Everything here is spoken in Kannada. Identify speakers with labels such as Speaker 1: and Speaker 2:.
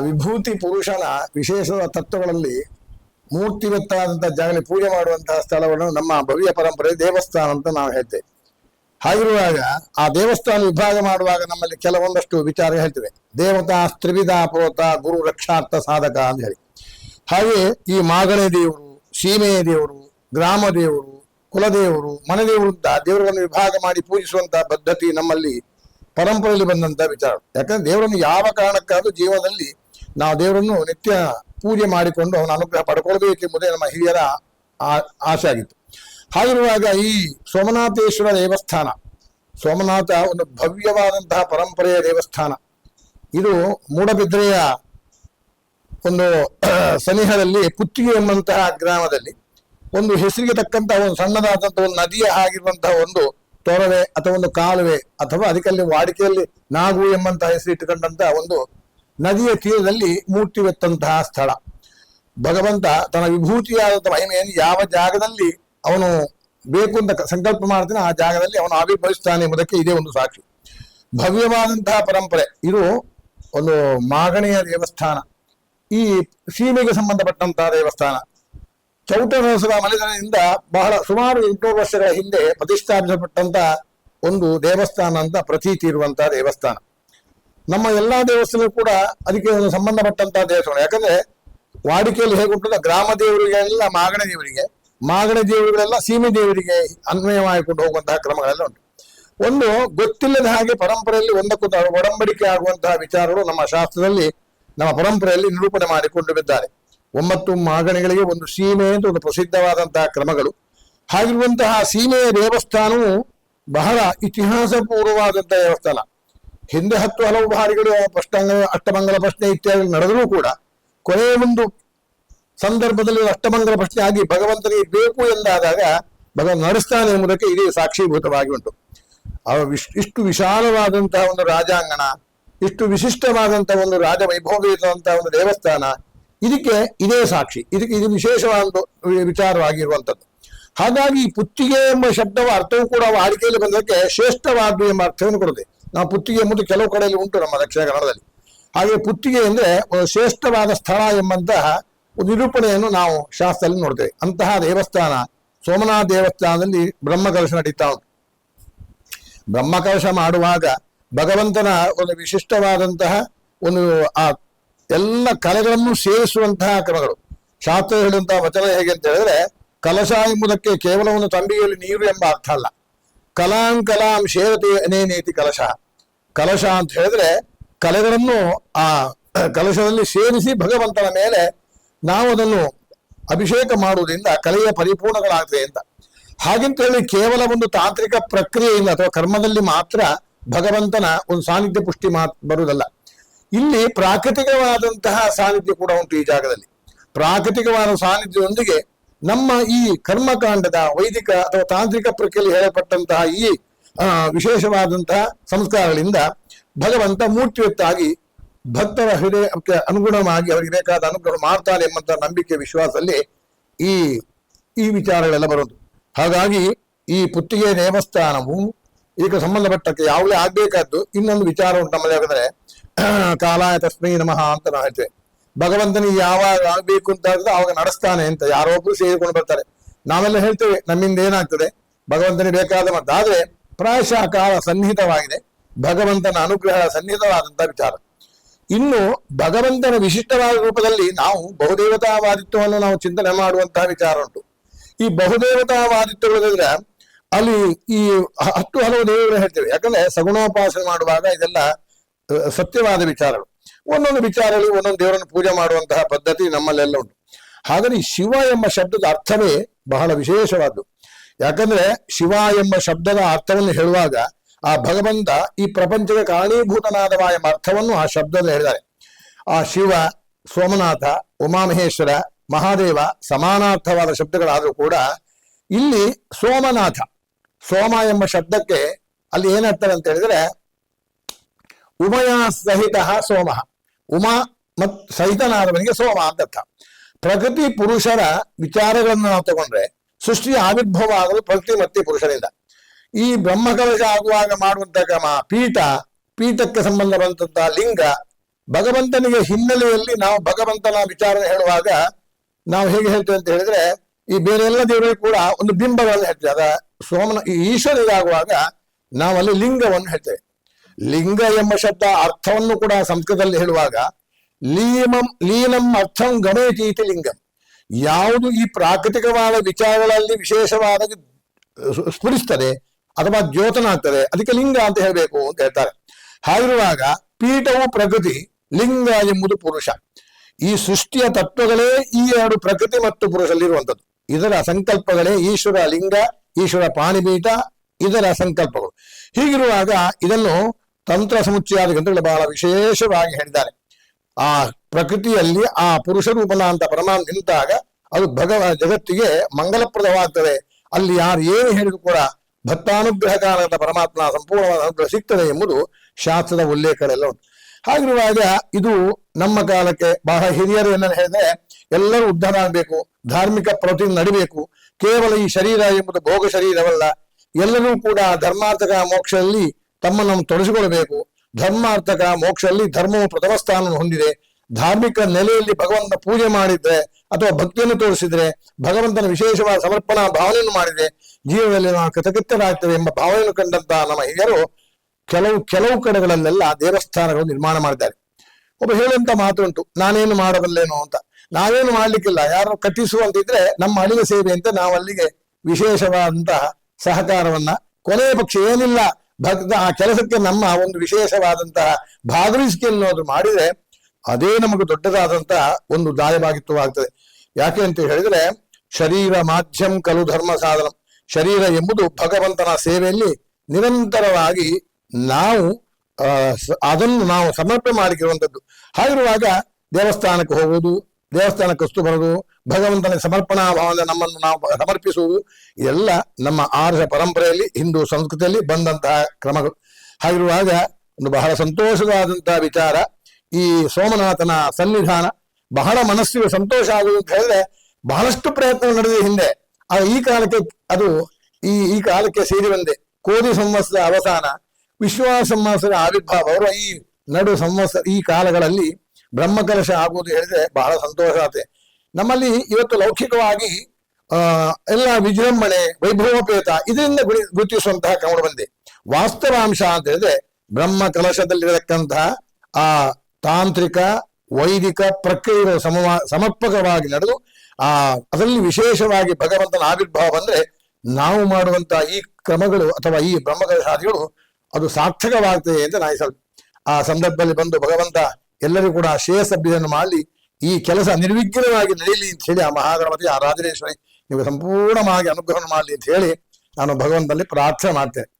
Speaker 1: ವಿಭೂತಿ ಪುರುಷನ ವಿಶೇಷ ತತ್ವಗಳಲ್ಲಿ ಮೂರ್ತಿವತ್ತಾದಂತಹ ಜಾಗದಲ್ಲಿ ಪೂಜೆ ಮಾಡುವಂತಹ ಸ್ಥಳವನ್ನು ನಮ್ಮ ಭವ್ಯ ಪರಂಪರೆ ದೇವಸ್ಥಾನ ಅಂತ ನಾವು ಹೇಳ್ತೇವೆ. ಹಾಗಿರುವಾಗ ಆ ದೇವಸ್ಥಾನ ವಿಭಾಗ ಮಾಡುವಾಗ ನಮ್ಮಲ್ಲಿ ಕೆಲವೊಂದಷ್ಟು ವಿಚಾರ ಹೇಳ್ತೇವೆ. ದೇವತಾ ತ್ರಿವಿಧ ಪೋತ ಗುರು ರಕ್ಷಾರ್ಥ ಸಾಧಕ ಅಂತ ಹೇಳಿ. ಹಾಗೆ ಈ ಮಾಗಣೆ ದೇವರು ಸೀಮೆಯ ದೇವರು, ಗ್ರಾಮ ದೇವರು, ಕುಲದೇವರು ಮನೆದೇವರು ಅಂತ ದೇವರುಗಳನ್ನು ವಿಭಾಗ ಮಾಡಿ ಪೂಜಿಸುವಂತಹ ಪದ್ಧತಿ ನಮ್ಮಲ್ಲಿ ಪರಂಪರೆಯಲ್ಲಿ ಬಂದಂತಹ ವಿಚಾರ. ಯಾಕಂದ್ರೆ ದೇವರನ್ನು ಯಾವ ಕಾರಣಕ್ಕಾದ್ರೂ ಜೀವನದಲ್ಲಿ ನಾವು ದೇವರನ್ನು ನಿತ್ಯ ಪೂಜೆ ಮಾಡಿಕೊಂಡು ಅವನ ಅನುಗ್ರಹ ಪಡ್ಕೊಳ್ಬೇಕೆಂಬುದೇ ನಮ್ಮ ಹಿರಿಯರ ಆಸೆ ಆಗಿತ್ತು. ಹಾಗಿರುವಾಗ ಈ ಸೋಮನಾಥೇಶ್ವರ ದೇವಸ್ಥಾನ, ಸೋಮನಾಥ ಒಂದು ಭವ್ಯವಾದಂತಹ ಪರಂಪರೆಯ ದೇವಸ್ಥಾನ, ಇದು ಮೂಡಬಿದ್ರೆಯ ಒಂದು ಸನಿಹದಲ್ಲಿ ಪುತ್ತಿಗೆ ಎಂಬಂತಹ ಗ್ರಾಮದಲ್ಲಿ ಒಂದು ಹೆಸರಿಗೆ ತಕ್ಕಂತಹ ಒಂದು ಸಣ್ಣದಾದಂತಹ ಒಂದು ನದಿಯ ಆಗಿರುವಂತಹ ಒಂದು ತೊರವೆ ಅಥವಾ ಒಂದು ಕಾಲುವೆ ಅಥವಾ ಅದಕ್ಕಲ್ಲಿ ವಾಡಿಕೆಯಲ್ಲಿ ನಾಗು ಎಂಬಂತಹ ಹೆಸರಿಟ್ಟುಕೊಂಡಂತಹ ಒಂದು ನದಿಯ ತೀರದಲ್ಲಿ ಮೂರ್ತಿವೆತ್ತಂತಹ ಸ್ಥಳ. ಭಗವಂತ ತನ್ನ ವಿಭೂತಿಯಾದಂಥ ಮಹಿಮೆಯನ್ನು ಯಾವ ಜಾಗದಲ್ಲಿ ಅವನು ಬೇಕು ಅಂತ ಸಂಕಲ್ಪ ಮಾಡ್ತಾನೆ ಆ ಜಾಗದಲ್ಲಿ ಅವನು ಆವಿರ್ಭವಿಸ್ತಾನೆ ಎಂಬುದಕ್ಕೆ ಇದೇ ಒಂದು ಸಾಕ್ಷಿ. ಭವ್ಯವಾದಂತಹ ಪರಂಪರೆ. ಇದು ಒಂದು ಮಾಗಣೆಯ ದೇವಸ್ಥಾನ. ಈ ಸೀಮೆಗೆ ಸಂಬಂಧಪಟ್ಟಂತಹ ದೇವಸ್ಥಾನ. ಚೌಟರಸರ ಮನೆತನದಿಂದ ಬಹಳ ಸುಮಾರು ಎಂಟುನೂರು ವರ್ಷಗಳ ಹಿಂದೆ ಪ್ರತಿಷ್ಠಾಪಿಸಲ್ಪಟ್ಟಂತ ಒಂದು ದೇವಸ್ಥಾನ ಅಂತ ಪ್ರತೀತಿ ಇರುವಂತಹ ದೇವಸ್ಥಾನ. ನಮ್ಮ ಎಲ್ಲಾ ದೇವಸ್ಥಾನ ಕೂಡ ಅದಕ್ಕೆ ಸಂಬಂಧಪಟ್ಟಂತಹ ದೇವಸ್ಥಾನ. ಯಾಕಂದ್ರೆ ವಾಡಿಕೆಯಲ್ಲಿ ಹೇಗುಂಟಲ್ಲ, ಗ್ರಾಮ ದೇವರಿಗೆಲ್ಲ ಮಾಗಣ ದೇವರಿಗೆ, ಮಾಗಣ ದೇವರುಗಳೆಲ್ಲ ಸೀಮೆ ದೇವರಿಗೆ ಅನ್ವಯ ಮಾಡಿಕೊಂಡು ಹೋಗುವಂತಹ ಕ್ರಮಗಳೆಲ್ಲ ಉಂಟು. ಒಂದು ಗೊತ್ತಿಲ್ಲದ ಹಾಗೆ ಪರಂಪರೆಯಲ್ಲಿ ಒಂದಕ್ಕೊಂದು ಒಡಂಬಡಿಕೆ ಆಗುವಂತಹ ವಿಚಾರಗಳು ನಮ್ಮ ಶಾಸ್ತ್ರದಲ್ಲಿ, ನಮ್ಮ ಪರಂಪರೆಯಲ್ಲಿ ನಿರೂಪಣೆ ಮಾಡಿಕೊಂಡು ಬಿದ್ದಾರೆ. ಒಂಬತ್ತು ಮಾಗಣಿಗಳಿಗೆ ಒಂದು ಸೀಮೆ ಅಂತ ಒಂದು ಪ್ರಸಿದ್ಧವಾದಂತಹ ಕ್ರಮಗಳು. ಹಾಗಿರುವಂತಹ ಸೀಮೆಯ ದೇವಸ್ಥಾನವು ಬಹಳ ಇತಿಹಾಸ ಪೂರ್ವವಾದಂತಹ ದೇವಸ್ಥಾನ. ಹಿಂದೆ ಹತ್ತು ಹಲವು ಬಾರಿಗಳು ಅಷ್ಟಾಂಗ ಅಷ್ಟಮಂಗಲ ಪ್ರಶ್ನೆ ಇತ್ಯಾದಿ ನಡೆದರೂ ಕೂಡ ಕೊನೆಯ ಒಂದು ಸಂದರ್ಭದಲ್ಲಿ ಅಷ್ಟಮಂಗಲ ಪ್ರಶ್ನೆ ಆಗಿ ಭಗವಂತನಿಗೆ ಬೇಕು ಎಂದಾದಾಗ ಭಗವಂತ ನಡೆಸ್ತಾನೆ ಎಂಬುದಕ್ಕೆ ಇದೇ ಸಾಕ್ಷೀಭೂತವಾಗಿ ಉಂಟು. ಅವ ವಿಶ್- ಇಷ್ಟು ವಿಶಾಲವಾದಂತಹ ಒಂದು ರಾಜಾಂಗಣ, ಇಷ್ಟು ವಿಶಿಷ್ಟವಾದಂತಹ ಒಂದು ರಾಜ ವೈಭವೀತವಂತಹ ಒಂದು ದೇವಸ್ಥಾನ, ಇದಕ್ಕೆ ಇದೇ ಸಾಕ್ಷಿ, ಇದಕ್ಕೆ ಇದು ವಿಶೇಷವಾದ ವಿಚಾರವಾಗಿರುವಂಥದ್ದು. ಹಾಗಾಗಿ ಪುತ್ತಿಗೆ ಎಂಬ ಶಬ್ದವ ಅರ್ಥವೂ ಕೂಡ ವಾಡಿಕೆಯಲ್ಲಿ ಬಂದಕ್ಕೆ ಶ್ರೇಷ್ಠವಾದ್ದು ಎಂಬ ಅರ್ಥವನ್ನು ಕೊಡುತ್ತೆ. ನಾವು ಪುತ್ತಿಗೆ ಎಂಬುದು ಕೆಲವು ಕಡೆಯಲ್ಲಿ ಉಂಟು ನಮ್ಮ ದಕ್ಷಿಣ ಕನ್ನಡದಲ್ಲಿ. ಹಾಗೆ ಪುತ್ತಿಗೆ ಅಂದ್ರೆ ಶ್ರೇಷ್ಠವಾದ ಸ್ಥಳ ಎಂಬಂತಹ ನಿರೂಪಣೆಯನ್ನು ನಾವು ಶಾಸ್ತ್ರದಲ್ಲಿ ನೋಡ್ತೇವೆ. ಅಂತಹ ದೇವಸ್ಥಾನ, ಸೋಮನಾಥ ದೇವಸ್ಥಾನದಲ್ಲಿ ಬ್ರಹ್ಮಕಲಶ ನಡೀತಾ ಉಂಟು. ಬ್ರಹ್ಮಕಲಶ ಮಾಡುವಾಗ ಭಗವಂತನ ಒಂದು ವಿಶಿಷ್ಟವಾದಂತಹ ಒಂದು ಆ ಎಲ್ಲ ಕಲೆಗಳನ್ನು ಸೇರಿಸುವಂತಹ ಕ್ರಮಗಳು. ಶಾಸ್ತ್ರ ಹೇಳಿದಂತಹ ವಚನ ಹೇಗೆ ಅಂತ ಹೇಳಿದ್ರೆ, ಕಲಶ ಎಂಬುದಕ್ಕೆ ಕೇವಲ ಒಂದು ತಂಬಿಗೆಯಲ್ಲಿ ನೀರು ಎಂಬ ಅರ್ಥ ಅಲ್ಲ. ಕಲಾಂ ಕಲಾಂ ಶೇರತೆ ಅನೇನೇತಿ ಕಲಶ. ಕಲಶ ಅಂತ ಹೇಳಿದ್ರೆ ಕಲೆಗಳನ್ನು ಆ ಕಲಶದಲ್ಲಿ ಸೇರಿಸಿ ಭಗವಂತನ ಮೇಲೆ ನಾವು ಅದನ್ನು ಅಭಿಷೇಕ ಮಾಡುವುದರಿಂದ ಕಲೆಯ ಪರಿಪೂರ್ಣಗಳಾಗ್ತದೆ ಅಂತ. ಹಾಗೆಂತ ಹೇಳಿ ಕೇವಲ ಒಂದು ತಾಂತ್ರಿಕ ಪ್ರಕ್ರಿಯೆಯಿಂದ ಅಥವಾ ಕರ್ಮದಲ್ಲಿ ಮಾತ್ರ ಭಗವಂತನ ಒಂದು ಸಾನ್ನಿಧ್ಯ ಪುಷ್ಟಿ ಮಾತ್ ಬರುವುದಲ್ಲ. ಇಲ್ಲಿ ಪ್ರಾಕೃತಿಕವಾದಂತಹ ಸಾನ್ನಿಧ್ಯ ಕೂಡ ಉಂಟು ಈ ಜಾಗದಲ್ಲಿ. ಪ್ರಾಕೃತಿಕವಾದ ಸಾನ್ನಿಧ್ಯವೊಂದಿಗೆ ನಮ್ಮ ಈ ಕರ್ಮಕಾಂಡದ ವೈದಿಕ ಅಥವಾ ತಾಂತ್ರಿಕ ಪ್ರಕ್ರಿಯೆಯಲ್ಲಿ ಹೇಳಲ್ಪಟ್ಟಂತಹ ಈ ವಿಶೇಷವಾದಂತಹ ಸಂಸ್ಕಾರಗಳಿಂದ ಭಗವಂತ ಮೂರ್ತಿಯುತ್ತಾಗಿ ಭಕ್ತರ ಹೃದಯಕ್ಕೆ ಅನುಗುಣವಾಗಿ ಅವರಿಗೆ ಬೇಕಾದ ಅನುಗ್ರಹ ಮಾಡ್ತಾನೆ ಎಂಬಂತಹ ನಂಬಿಕೆ ವಿಶ್ವಾಸದಲ್ಲಿ ಈ ಈ ವಿಚಾರಗಳೆಲ್ಲ ಬರೋದು. ಹಾಗಾಗಿ ಈ ಪುತ್ತಿಗೆ ದೇವಸ್ಥಾನವು ಈಗ ಸಂಬಂಧಪಟ್ಟಕ್ಕೆ ಯಾವುದೇ ಆಗ್ಬೇಕಾದ್ದು ಇನ್ನೊಂದು ವಿಚಾರ ಉಂಟು ನಮ್ಮಲ್ಲಿ ಯಾಕಂದ್ರೆ ಕಾಲಾಯ ತಸ್ಮೈ ನಮಃ ಅಂತ ನಾವು ಹೇಳ್ತೇವೆ. ಭಗವಂತನಿಗೆ ಯಾವಾಗ ಆಗ್ಬೇಕು ಅಂತ ಹೇಳಿದ್ರೆ ಅವಾಗ ನಡೆಸ್ತಾನೆ ಅಂತ ಯಾರೋ ಒಬ್ರು ಸೇರಿಕೊಂಡು ಬರ್ತಾರೆ. ನಾವೆಲ್ಲ ಹೇಳ್ತೇವೆ, ನಮ್ಮಿಂದ ಏನಾಗ್ತದೆ? ಭಗವಂತನಿಗೆ ಬೇಕಾದ ಮತ್ತ ಆದ್ರೆ ಪ್ರಾಯಶಃ ಕಾಲ ಸನ್ನಿಹಿತವಾಗಿದೆ. ಭಗವಂತನ ಅನುಗ್ರಹ ಸನ್ನಿಹಿತವಾದಂತಹ ವಿಚಾರ. ಇನ್ನು ಭಗವಂತನ ವಿಶಿಷ್ಟವಾದ ರೂಪದಲ್ಲಿ ನಾವು ಬಹುದೇವತಾವಾದಿತ್ವವನ್ನು ನಾವು ಚಿಂತನೆ ಮಾಡುವಂತಹ ವಿಚಾರ ಉಂಟು. ಈ ಬಹುದೇವತಾವಾದಿತ್ವಗಳಿದ್ರೆ ಅಲ್ಲಿ ಈ ಹತ್ತು ಹಲವು ದೇವರು ಹೇಳ್ತೇವೆ. ಯಾಕಂದ್ರೆ ಸಗುಣೋಪಾಸನೆ ಮಾಡುವಾಗ ಇದೆಲ್ಲ ಸತ್ಯವಾದ ವಿಚಾರಗಳು. ಒಂದೊಂದು ವಿಚಾರದಲ್ಲಿ ಒಂದೊಂದು ದೇವರನ್ನು ಪೂಜೆ ಮಾಡುವಂತಹ ಪದ್ಧತಿ ನಮ್ಮಲ್ಲೆಲ್ಲ ಉಂಟು. ಹಾಗಾಗಿ ಶಿವ ಎಂಬ ಶಬ್ದದ ಅರ್ಥವೇ ಬಹಳ ವಿಶೇಷವಾದ್ದು. ಯಾಕಂದ್ರೆ ಶಿವ ಎಂಬ ಶಬ್ದದ ಅರ್ಥವನ್ನು ಹೇಳುವಾಗ ಆ ಭಗವಂತ ಈ ಪ್ರಪಂಚದ ಕಾರಣೀಭೂತನಾದವ ಎಂಬ ಅರ್ಥವನ್ನು ಆ ಶಬ್ದದಲ್ಲಿ ಹೇಳಿದ್ದಾರೆ. ಆ ಶಿವ, ಸೋಮನಾಥ, ಉಮಾಮಹೇಶ್ವರ, ಮಹಾದೇವ ಸಮಾನಾರ್ಥವಾದ ಶಬ್ದಗಳಾದರೂ ಕೂಡ ಇಲ್ಲಿ ಸೋಮನಾಥ, ಸೋಮ ಎಂಬ ಶಬ್ದಕ್ಕೆ ಅಲ್ಲಿ ಏನರ್ಥ ಅಂತ ಹೇಳಿದ್ರೆ ಉಮಯ ಸಹಿತ ಸೋಮ. ಉಮಾ ಮತ್ ಸಹಿತನಾದವನಿಗೆ ಸೋಮ ಅಂತ ಪ್ರಗತಿ ಪುರುಷರ ವಿಚಾರಗಳನ್ನು ನಾವು ತಗೊಂಡ್ರೆ ಸೃಷ್ಟಿಯ ಆವಿರ್ಭವ ಆಗಲು ಪ್ರಕೃತಿ ಮತ್ತೆ ಪುರುಷರಿಂದ. ಈ ಬ್ರಹ್ಮಕವಚ ಆಗುವಾಗ ಮಾಡುವಂತ ಕ್ರಮ ಪೀಠ, ಪೀಠಕ್ಕೆ ಸಂಬಂಧ ಲಿಂಗ. ಭಗವಂತನಿಗೆ ಹಿನ್ನೆಲೆಯಲ್ಲಿ ನಾವು ಭಗವಂತನ ವಿಚಾರ ಹೇಳುವಾಗ ನಾವು ಹೇಗೆ ಹೇಳ್ತೇವೆ ಅಂತ ಹೇಳಿದ್ರೆ ಈ ಬೇರೆ ಎಲ್ಲ ದೇವರಿಗೆ ಕೂಡ ಒಂದು ಬಿಂಬಗಳನ್ನು ಹೇಳ್ತೇವೆ. ಅದ ಸೋಮನ ಈಶ್ವರಿಗಾಗುವಾಗ ನಾವಲ್ಲಿ ಲಿಂಗವನ್ನು ಹೇಳ್ತೇವೆ. ಲಿಂಗ ಎಂಬ ಶಬ್ದ ಅರ್ಥವನ್ನು ಕೂಡ ಸಂಸ್ಕೃತದಲ್ಲಿ ಹೇಳುವಾಗ ಲೀಮಂ, ಲೀನಂ ಅರ್ಥಂ ಗಮೇತೀತಿ ಲಿಂಗಂ. ಯಾವುದು ಈ ಪ್ರಾಕೃತಿಕವಾದ ವಿಚಾರಗಳಲ್ಲಿ ವಿಶೇಷವಾದ ಸ್ಫು- ಸ್ಫುರಿಸ್ತದೆ ಅಥವಾ ದ್ಯೋತನ ಆಗ್ತದೆ, ಅದಕ್ಕೆ ಲಿಂಗ ಅಂತ ಹೇಳಬೇಕು ಅಂತ ಹೇಳ್ತಾರೆ. ಹಾಗಿರುವಾಗ ಪೀಠವು ಪ್ರಕೃತಿ, ಲಿಂಗ ಎಂಬುದು ಪುರುಷ. ಈ ಸೃಷ್ಟಿಯ ತತ್ವಗಳೇ ಈ ಎರಡು ಪ್ರಕೃತಿ ಮತ್ತು ಪುರುಷಲ್ಲಿರುವಂಥದ್ದು. ಇದರ ಸಂಕಲ್ಪಗಳೇ ಈಶ್ವರ ಲಿಂಗ, ಈಶ್ವರ ಪಾಣಿಪೀಠ ಇದರ ಸಂಕಲ್ಪಗಳು. ಹೀಗಿರುವಾಗ ಇದನ್ನು ತಂತ್ರ ಸಮುಚ್ಚಯಾದ ಗ್ರಂಥಗಳು ಬಹಳ ವಿಶೇಷವಾಗಿ ಹೇಳಿದ್ದಾರೆ. ಆ ಪ್ರಕೃತಿಯಲ್ಲಿ ಆ ಪುರುಷ ರೂಪನ ಅಂತ ಪರಮಾನ್ ನಿಂತಾಗ ಅದು ಭಗವ ಜಗತ್ತಿಗೆ ಮಂಗಲಪ್ರದವಾಗ್ತದೆ. ಅಲ್ಲಿ ಯಾರು ಏನು ಹೇಳಿದ್ರು ಕೂಡ ಭಕ್ತಾನುಗ್ರಹ ಕಾರಣದ ಪರಮಾತ್ಮ ಸಂಪೂರ್ಣವಾದ ಅನುಗ್ರಹ ಸಿಗ್ತದೆ ಎಂಬುದು ಶಾಸ್ತ್ರದ ಉಲ್ಲೇಖಗಳೆಲ್ಲ ಉಂಟು. ಹಾಗಿರುವಾಗ ಇದು ನಮ್ಮ ಕಾಲಕ್ಕೆ ಬಹಳ ಹಿರಿಯರು ಏನನ್ನು ಹೇಳಿದ್ರೆ, ಎಲ್ಲರೂ ಉದ್ಧಾರ ಆಗಬೇಕು ಧಾರ್ಮಿಕ ಪ್ರವೃತ್ತಿ ನಡಿಬೇಕು, ಕೇವಲ ಈ ಶರೀರ ಎಂಬುದು ಭೋಗ ಶರೀರವಲ್ಲ, ಎಲ್ಲರೂ ಕೂಡ ಧರ್ಮಾರ್ಥಕ ಮೋಕ್ಷದಲ್ಲಿ ತಮ್ಮನ್ನು ತೊಡಸಿಕೊಳ್ಳಬೇಕು. ಧರ್ಮಾರ್ಥಕ ಮೋಕ್ಷದಲ್ಲಿ ಧರ್ಮವು ಪ್ರಥಮ ಸ್ಥಾನವನ್ನು ಹೊಂದಿದೆ. ಧಾರ್ಮಿಕ ನೆಲೆಯಲ್ಲಿ ಭಗವಂತನ ಪೂಜೆ ಮಾಡಿದ್ರೆ ಅಥವಾ ಭಕ್ತಿಯನ್ನು ತೋರಿಸಿದ್ರೆ ಭಗವಂತನ ವಿಶೇಷವಾದ ಸಮರ್ಪಣಾ ಭಾವನೆಯನ್ನು ಮಾಡಿದೆ ಜೀವನದಲ್ಲಿ ನಾವು ಕೃತಕೃತ್ಯರಾಗ್ತೇವೆ ಎಂಬ ಭಾವನೆಯನ್ನು ಕಂಡಂತಹ ನಮ್ಮ ಹಿರಿಯರು ಕೆಲವು ಕೆಲವು ಕಡೆಗಳಲ್ಲೆಲ್ಲ ದೇವಸ್ಥಾನಗಳು ನಿರ್ಮಾಣ ಮಾಡಿದ್ದಾರೆ. ಒಬ್ಬ ಹೇಳುವಂತ ಮಾತು ಉಂಟು ನಾನೇನು ಮಾಡಬಲ್ಲೇನೋ ಅಂತ. ನಾವೇನು ಮಾಡ್ಲಿಕ್ಕಿಲ್ಲ, ಯಾರು ಕಟ್ಟಿಸುವಂತಿದ್ರೆ ನಮ್ಮ ಅಳಿಗೆ ಸೇವೆ ಅಂತ ನಾವು ಅಲ್ಲಿಗೆ ವಿಶೇಷವಾದಂತಹ ಸಹಕಾರವನ್ನ ಕೊನೆಯ ಪಕ್ಷ ಏನಿಲ್ಲ. ಭಕ್ತ ಆ ಕೆಲಸಕ್ಕೆ ನಮ್ಮ ಒಂದು ವಿಶೇಷವಾದಂತಹ ಭಾಗವಹಿಸಿಕೆ ಅನ್ನೋದು ಮಾಡಿದ್ರೆ ಅದೇ ನಮಗೆ ದೊಡ್ಡದಾದಂತಹ ಒಂದು ದಾಯಭಾಗಿತ್ವವಾಗ್ತದೆ. ಯಾಕೆ ಅಂತ ಹೇಳಿದ್ರೆ ಶರೀರ ಮಾಧ್ಯಮ ಕಲು ಧರ್ಮ ಸಾಧನ. ಶರೀರ ಎಂಬುದು ಭಗವಂತನ ಸೇವೆಯಲ್ಲಿ ನಿರಂತರವಾಗಿ ನಾವು ಅದನ್ನು ನಾವು ಸಮರ್ಪಣೆ ಮಾಡಿರುವಂಥದ್ದು ಹಾಗಿರುವಾಗ ದೇವಸ್ಥಾನಕ್ಕೆ ಹೋಗುವುದು ದೇವಸ್ಥಾನಕ್ಕೆ ವಸ್ತು ಬರೋದು ಭಗವಂತನ ಸಮರ್ಪಣಾ ಭಾವನೆ ನಮ್ಮನ್ನು ನಾವು ಸಮರ್ಪಿಸುವುದು, ಇದೆಲ್ಲ ನಮ್ಮ ಆರ್ಯ ಪರಂಪರೆಯಲ್ಲಿ, ಹಿಂದೂ ಸಂಸ್ಕೃತಿಯಲ್ಲಿ ಬಂದಂತಹ ಕ್ರಮಗಳು. ಹಾಗಿರುವಾಗ ಒಂದು ಬಹಳ ಸಂತೋಷವಾದಂತಹ ವಿಚಾರ, ಈ ಸೋಮನಾಥನ ಸನ್ನಿಧಾನ ಬಹಳ ಮನಸ್ಸಿಗೆ ಸಂತೋಷ ಆಗುವುದು ಅಂತ ಹೇಳಿದ್ರೆ ಬಹಳಷ್ಟು ಪ್ರಯತ್ನ ನಡೆದಿದೆ ಹಿಂದೆ. ಆ ಈ ಕಾಲಕ್ಕೆ ಅದು, ಈ ಈ ಕಾಲಕ್ಕೆ ಸೇರಿ ಬಂದೆ. ಕೋದಿ ಸಂವತ್ಸರ ಅವಸಾನ, ವಿಶ್ವಾಸ ಸಂವತ್ಸರ ಆವಿರ್ಭಾವ. ಅವರು ಈ ನಡು ಸಂವತ್ಸರ, ಈ ಕಾಲಗಳಲ್ಲಿ ಬ್ರಹ್ಮಕಲಶ ಆಗುವುದು ಹೇಳಿದ್ರೆ ಬಹಳ ಸಂತೋಷ ಆಗುತ್ತೆ. ನಮ್ಮಲ್ಲಿ ಇವತ್ತು ಲೌಕಿಕವಾಗಿ, ಆ, ಎಲ್ಲ ವಿಜೃಂಭಣೆ, ವೈಭವೋಪೇತ ಇದರಿಂದ ಗುರಿ, ಗುರುತಿಸುವಂತಹ ಕ್ರಮಗಳು ಬಂದಿದೆ. ವಾಸ್ತವಾಂಶ ಅಂತ ಹೇಳಿದ್ರೆ ಬ್ರಹ್ಮ ಕಲಶದಲ್ಲಿರತಕ್ಕಂತಹ ಆ, ತಾಂತ್ರಿಕ, ವೈದಿಕ ಪ್ರಕ್ರಿಯೆಗಳು ಸಮವ, ಸಮರ್ಪಕವಾಗಿ ನಡೆದು, ಆ, ಅದರಲ್ಲಿ ವಿಶೇಷವಾಗಿ ಭಗವಂತನ ಆವಿರ್ಭಾವ ಬಂದ್ರೆ ನಾವು ಮಾಡುವಂತಹ ಈ ಕ್ರಮಗಳು ಅಥವಾ ಈ ಬ್ರಹ್ಮಕಲಶಾದಿಗಳು ಅದು ಸಾರ್ಥಕವಾಗ್ತದೆ ಅಂತ ನಾನು ಸ್ವಲ್ಪ ಆ ಸಂದರ್ಭದಲ್ಲಿ ಬಂದು ಭಗವಂತ ಎಲ್ಲರಿಗೂ ಕೂಡ ಶ್ರೇಯಸ್ಸಭ್ಯವನ್ನು ಮಾಡಲಿ ಈ ಕೆಲಸ ನಿರ್ವಿಘ್ನವಾಗಿ ನಡೆಯಲಿ ಅಂತ ಹೇಳಿ ಆ ಮಹಾಗಣಪತಿ ಆ ರಾಜರೇಶ್ವರಿ ನೀವು ಸಂಪೂರ್ಣವಾಗಿ ಅನುಗ್ರಹ ಮಾಡಲಿ ಅಂತ ಹೇಳಿ ನಾನು ಭಗವಂತನಲ್ಲಿ ಪ್ರಾರ್ಥನೆ ಮಾಡ್ತೇನೆ.